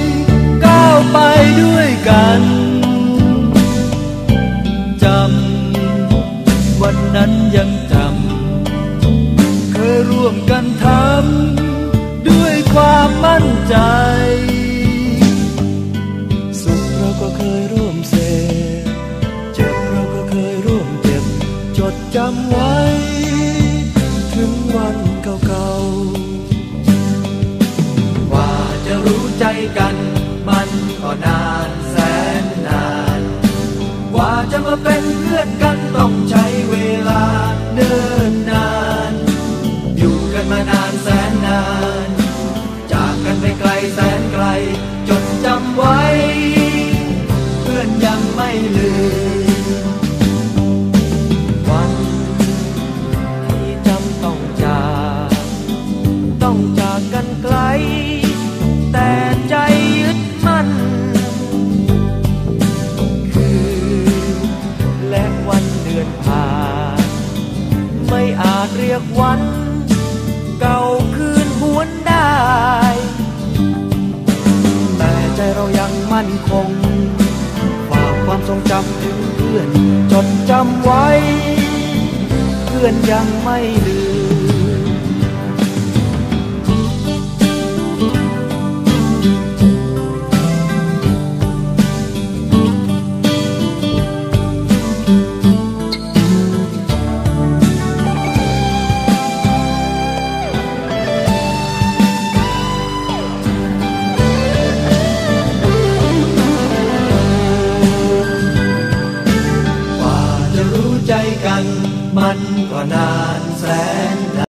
ว ไปด้วยกันจำวันนั้นยังจำเคยร่วมกันทำด้วยความมั่นใจ สุขเราก็เคยร่วมเสพเจ็บเราก็เคยร่วมเจ็บ จดจำไว้ ถึงวันเก่าๆว่าจะรู้ใจกัน มันก็นานแสนนาน กว่าจะมาเป็นเพื่อนกันต้องใช้ เรียกวัน เก่าคืนหวนได้ แต่ใจเรายังมั่นคง ฝากความทรงจำถึงเพื่อน จดจำไว้ เพื่อนยังไม่ลืม มันก็นานแสน